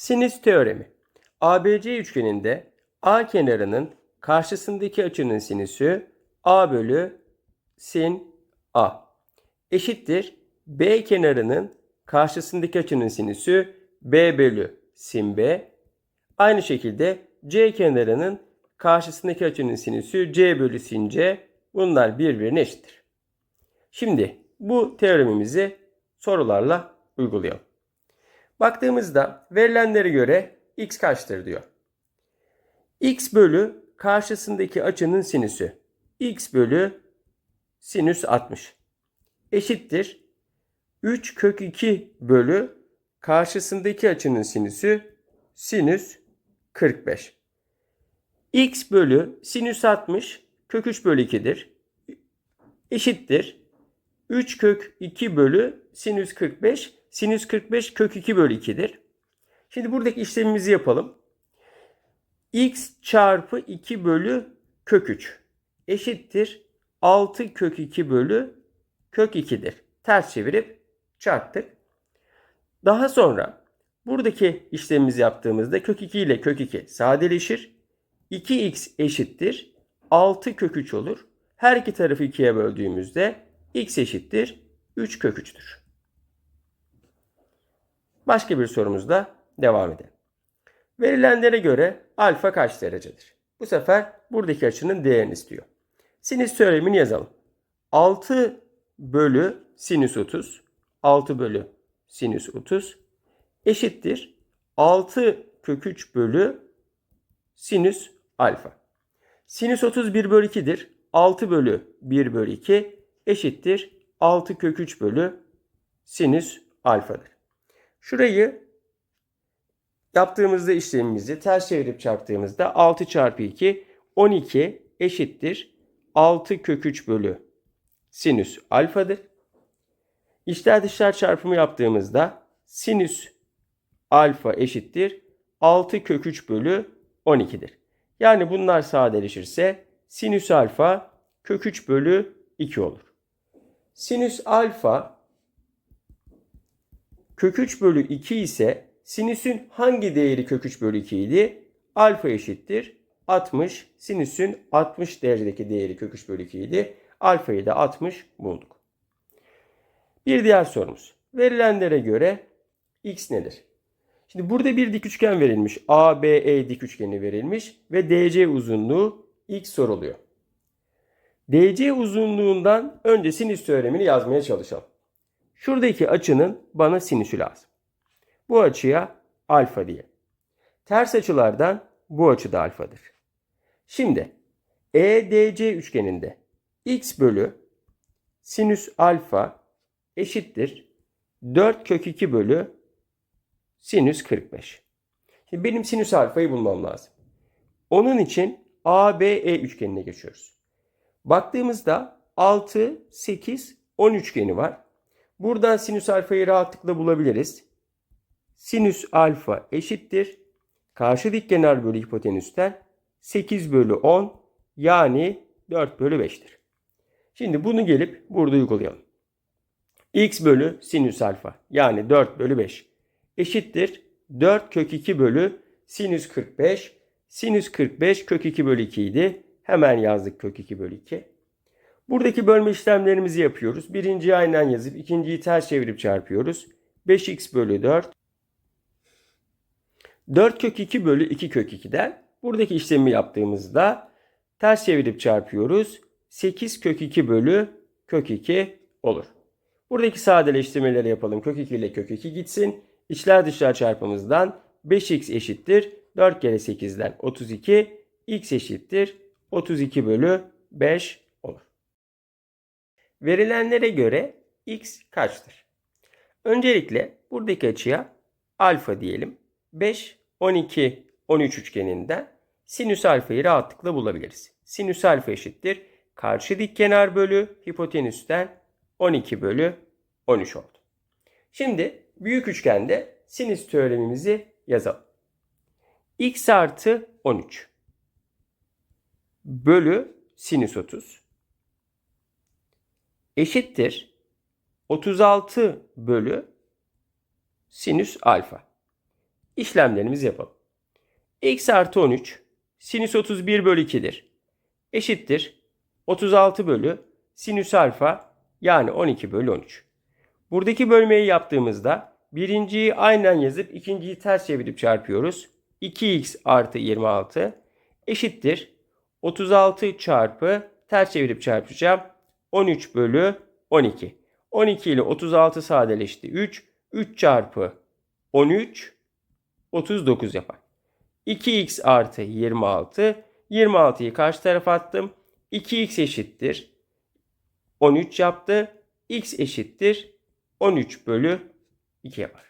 Sinüs teoremi. ABC üçgeninde A kenarının karşısındaki açının sinüsü A bölü sin A eşittir. B kenarının karşısındaki açının sinüsü B bölü sin B. Aynı şekilde C kenarının karşısındaki açının sinüsü C bölü sin C. Bunlar birbirine eşittir. Şimdi bu teoremimizi sorularla uygulayalım. Baktığımızda verilenlere göre x kaçtır diyor. x bölü karşısındaki açının sinüsü. x bölü sinüs 60 eşittir. 3 kök 2 bölü karşısındaki açının sinüsü sinüs 45. x bölü sinüs 60 kök 3 bölü 2'dir. Eşittir. 3 kök 2 bölü sinüs 45. Sinüs 45 kök 2 bölü 2'dir. Şimdi buradaki işlemimizi yapalım. x çarpı 2 bölü kök 3 eşittir. 6 kök 2 bölü kök 2'dir. Ters çevirip çarptık. Daha sonra buradaki işlemimizi yaptığımızda kök 2 ile kök 2 sadeleşir. 2x eşittir. 6 kök 3 olur. Her iki tarafı 2'ye böldüğümüzde x eşittir 3 kök 3'tür. Başka bir sorumuzda devam edelim. Verilenlere göre alfa kaç derecedir? Bu sefer buradaki açının değerini istiyor. Sinüs teoremini yazalım. 6 bölü sinüs 30 6 bölü sinüs 30 eşittir 6 kök 3 bölü sinüs alfa. Sinüs 30 1 bölü 2'dir. 6 bölü 1 bölü 2 eşittir 6 kök 3 bölü sinüs alfadır. Şurayı yaptığımızda işlemimizi ters çevirip çarptığımızda 6 çarpı 2 12 eşittir 6 kök 3 bölü sinüs alfadır. İçler dışlar çarpımı yaptığımızda sinüs alfa eşittir 6 kök 3 bölü 12'dir. Yani bunlar sadeleşirse sinüs alfa kök 3 bölü 2 olur. Sinüs alfa kök 3 bölü 2 ise sinüsün hangi değeri kök 3 bölü 2 idi? Alfa eşittir 60. Sinüsün 60 derecedeki değeri kök 3 bölü 2 idi. Alfayı da 60 bulduk. Bir diğer sorumuz. Verilenlere göre x nedir? Şimdi burada bir dik üçgen verilmiş. ABE dik üçgeni verilmiş ve DC uzunluğu x soruluyor. DC uzunluğundan önce sinüs teoremini yazmaya çalışalım. Şuradaki açının bana sinüsü lazım. Bu açıya alfa diye. Ters açılardan bu açı da alfadır. Şimdi EDC üçgeninde x bölü sinüs alfa eşittir 4 kök 2 bölü sinüs 45. Şimdi benim sinüs alfayı bulmam lazım. Onun için ABE üçgenine geçiyoruz. Baktığımızda 6, 8, 10 üçgeni var. Buradan sinüs alfayı rahatlıkla bulabiliriz. Sinüs alfa eşittir. Karşı dik kenar bölü hipotenüsten 8 bölü 10 yani 4 bölü 5'tir. Şimdi bunu gelip burada uygulayalım. x bölü sinüs alfa yani 4 bölü 5 eşittir 4 kök 2 bölü sinüs 45. Sinüs 45 kök 2 bölü 2 idi. Hemen yazdık kök 2 bölü 2. Buradaki bölme işlemlerimizi yapıyoruz. Birinciyi aynen yazıp ikinciyi ters çevirip çarpıyoruz. 5x bölü 4. 4 kök 2 bölü 2 kök 2'den buradaki işlemi yaptığımızda ters çevirip çarpıyoruz. 8 kök 2 bölü kök 2 olur. Buradaki sadeleştirmeleri yapalım. Kök 2 ile kök 2 gitsin. İçler dışlar çarpımızdan 5x eşittir. 4 kere 8'den 32. x eşittir. 32 bölü 5 olur. Verilenlere göre x kaçtır? Öncelikle buradaki açıya alfa diyelim. 5, 12, 13 üçgeninden sinüs alfayı rahatlıkla bulabiliriz. Sinüs alfa eşittir. Karşı dik kenar bölü hipotenüsten 12 bölü 13 oldu. Şimdi büyük üçgende sinüs teoremimizi yazalım. x artı 13 bölü sinüs 30 eşittir 36 bölü sinüs alfa. işlemlerimizi yapalım. x artı 13 sinüs 31 bölü 2'dir. Eşittir 36 bölü sinüs alfa yani 12 bölü 13. Buradaki bölmeyi yaptığımızda birinciyi aynen yazıp ikinciyi ters çevirip çarpıyoruz. 2x artı 26 eşittir 36 çarpı ters çevirip çarpacağım. 13 bölü 12. 12 ile 36 sadeleşti. 3. 3 çarpı 13 39 yapar. 2x artı 26. 26'yı karşı tarafa attım. 2x eşittir. 13 yaptı. x eşittir. 13 bölü 2 yapar.